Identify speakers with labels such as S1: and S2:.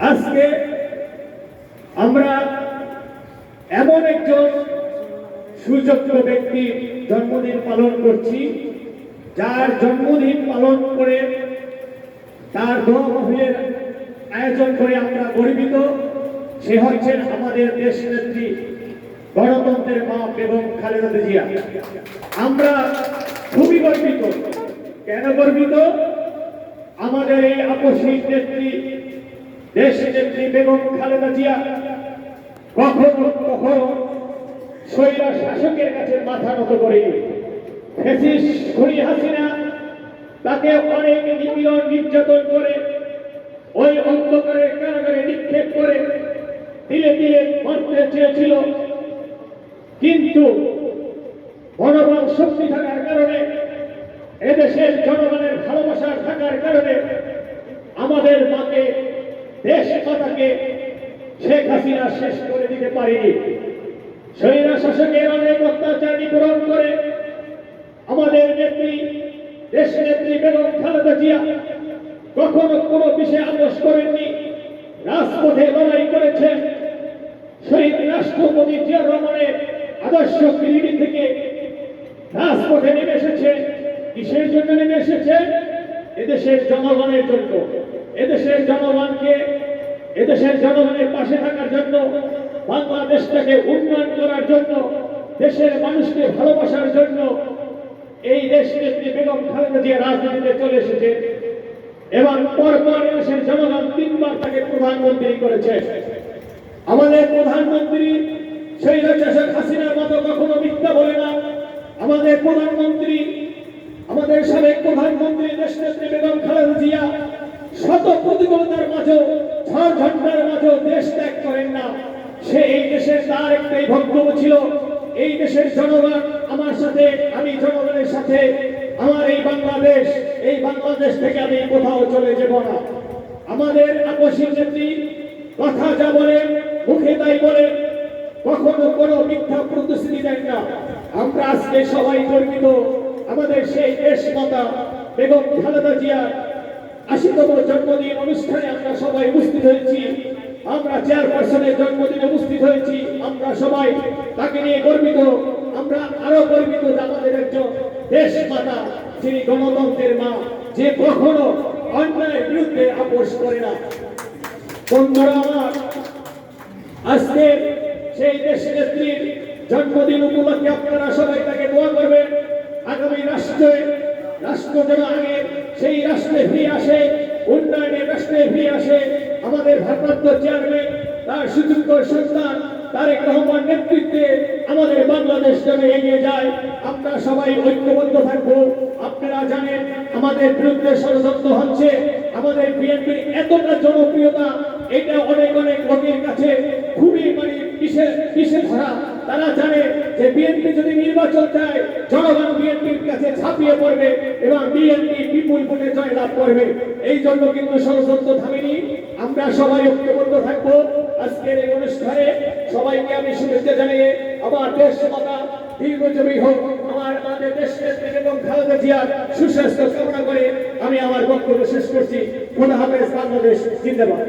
S1: আজকে আমরা এমন একজন সুযোগ্য ব্যক্তির জন্মদিন পালন করছি, যার জন্মদিন পালন করে তার দোয়া আয়োজন করে আমরা গর্বিত। সে হচ্ছেন আমাদের দেশ নেত্রী, গণতন্ত্রের মা এবং খালেদা জিয়া। আমরা খুবই গর্বিত। কেন গর্বিত? আমাদের এই আপসী নেত্রী দেশ নেত্রী বেগম খালেদা জিয়া কখনো কখনো স্বৈরা শাসকের কাছে মাথা নত করে ফেসিস খুনি হাসিনা তাকে অনেক নিপীড়ন নির্যাতন করে, ওই অন্ধকারের কারাগারে নিক্ষেপ করে তিলে তিলে মারতে চেয়েছিল। কিন্তু মনোবল শক্তি থাকার কারণে, এদেশের জনগণের ভালোবাসা থাকার কারণে আমাদের মাকে দেশ মাতাকে শেখ হাসিনা শেষ করে দিতে পারেনি। স্বৈরা শাসকের অনেক অত্যাচার নিপূরণ করে আমাদের নেত্রী, দেশ নেত্রী বেগম খালেদা জিয়া কখনো কোনো বিষয়ে আপোষ করেননি, রাজপথে লড়াই করেছেন। শহীদ রাষ্ট্রপতি জিয়া রহমানের আদর্শ পিড়ি থেকে রাজপথে নেমে এসেছে। কিসের জন্য নেমে এসেছে? এদেশের জনগণের জন্য। এদেশের জনগণকে, এদেশের জনগণের পাশে থাকার জন্য, বাংলাদেশটাকে উন্নয়ন করার জন্য, দেশের মানুষকে ভালোবাসার জন্য এই দেশ নেত্রী বেগম খালেদা জিয়া রাজনীতিতে চলে এসেছে। এবং পরপর দেশের জনগণ তিনবার তাকে প্রধানমন্ত্রী করেছে। আমাদের প্রধানমন্ত্রী সেই শৈলচাষক হাসিনার মতো কখনো মিথ্যা বলে না। আমাদের প্রধানমন্ত্রী, আমাদের সাবেক প্রধানমন্ত্রী দেশনেত্রী বেগম খালেদা জিয়া শত প্রতিকূলতার মাঝেও ঝড় ঝন্ডার মাঝেও দেশ ত্যাগ করেন না। সে এই দেশের তার একটাই বক্তব্য ছিল। এই দেশের জনগণ আমার সাথে, আমি জনগণের সাথে, আমার এই বাংলাদেশ এই বাংলাদেশ থেকে আমি কোথাও চলে যাব না। আমাদের আপসী নেত্রী কথা যা বলে, মুখে তাই বলে, কখনো কোনো মিথ্যা প্রতিশ্রুতি দেন না। আমরা আজকে সবাই গর্বিত। আমাদের সেই দেশ মাতা বেগম খালেদা জিয়া আশিতম জন্মদিন অনুষ্ঠানে আমরা সবাই উপস্থিত হয়েছি। আমরা চেয়ারপারসনের জন্মদিনে উপস্থিত হয়েছি। আমরা সবাই তাকে নিয়ে গর্বিত। আমরা আরও গর্বিত আমাদের একজন দেশ মাতা, যিনি গণতন্ত্রের মা, যে কখনো অন্যায়ের বিরুদ্ধে আপোষ করে না। বন্ধুরা আমার, আজকে সেই দেশ নেত্রীর জন্মদিন উপলক্ষে আপনারা সবাই তাকে দোয়া করবেন। আগামী রাষ্ট্রে, রাষ্ট্র যেন আগে রাষ্ট্রে ফিরে আসে উন্নয়নের রাষ্ট্রে ফিরে আসে আমাদের ভারপ্রাপ্ত চেয়ারম্যান তার সুযোগ্য সন্তান তারেক রহমান নেতৃত্বে আমাদের বাংলাদেশ যেন এগিয়ে যায়। আমরা সবাই ঐক্যবদ্ধ থাকব। আপনারা জানেন, আমাদের বিরুদ্ধে ষড়যন্ত্র হচ্ছে। আমাদের বিএনপির এতটা জনপ্রিয়তা, এটা অনেক অনেক লোকের কাছে খুবই মানে কিসে কিসে ধরা তারা জানে যে বিএনপি যদি নির্বাচন চায়, জনগণ বিএনপির কাছে ছাপিয়ে পড়বে এবং বিএনপি বিপুল ভোটে জয়লাভ করবে। এই জন্য কিন্তু ষড়যন্ত্র থামেনি। আমরা সবাই ঐক্যবদ্ধ থাকব। আজকের এই অনুষ্ঠানে সবাইকে আমি শুভেচ্ছা জানিয়ে আমার দেশ মাতা, দীর্ঘজীবী হোক, আমার আমাদের দেশ নেত্রী এবং খালেদা জিয়ার সুস্বাস্থ্য কামনা করে আমি আমার বক্তব্য শেষ করছি। খোদা হাফেজ বাংলাদেশ, জিন্দাবাদ।